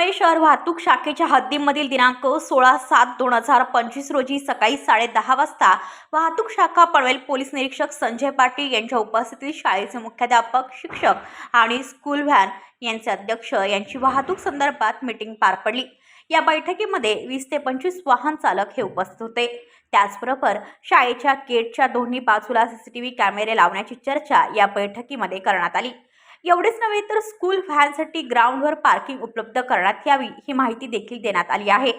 पनवेल शहर वाहतूक शाखेच्या हद्दीमधील दिनांक सोळा सात दोन हजार पंचवीस रोजी सकाळी साडेदहा वाजता वाहतूक शाखा पनवेल पोलीस निरीक्षक संजय पाटील यांच्या उपस्थितीत शाळेचे मुख्याध्यापक शिक्षक आणि स्कूल व्हॅन यांचे अध्यक्ष यांची वाहतूक संदर्भात मीटिंग पार पडली. या बैठकीमध्ये वीस ते पंचवीस वाहन चालक हे उपस्थित होते. त्याचबरोबर शाळेच्या गेटच्या दोन्ही बाजूला सीसीटीव्ही कॅमेरे लावण्याची चर्चा या बैठकीमध्ये करण्यात आली. एवढेच नव्हे तर स्कूल व्हॅनसाठी ग्राउंडवर पार्किंग उपलब्ध करण्यात यावी ही माहिती देखील देण्यात आली आहे.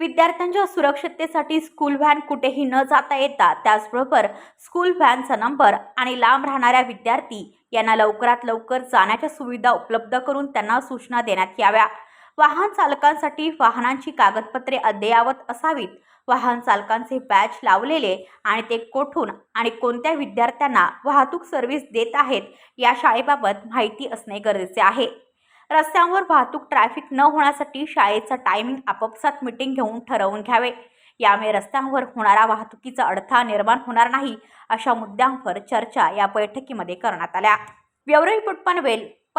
विद्यार्थ्यांच्या सुरक्षिततेसाठी स्कूल व्हॅन कुठेही न जाता येता त्याचबरोबर स्कूल व्हॅनचा नंबर आणि लांब राहणाऱ्या विद्यार्थी यांना लवकरात लवकर जाण्याच्या सुविधा उपलब्ध करून त्यांना सूचना देण्यात याव्या. वाहन चालकांसाठी वाहनांची कागदपत्रे अद्ययावत असावीत. वाहन चालकांचे बॅच लावलेले आणि ते कोठून आणि कोणत्या विद्यार्थ्यांना वाहतूक सर्व्हिस देत आहेत या शाळेबाबत माहिती असणे गरजेचे आहे. रस्त्यांवर वाहतूक ट्रॅफिक न होण्यासाठी शाळेचा टायमिंग आपापसात मिटिंग घेऊन ठरवून घ्यावे. यामुळे रस्त्यांवर होणारा वाहतुकीचा अडथळा निर्माण होणार नाही अशा मुद्द्यांवर चर्चा या बैठकीमध्ये करण्यात आल्या. व्यवहार रिपोर्ट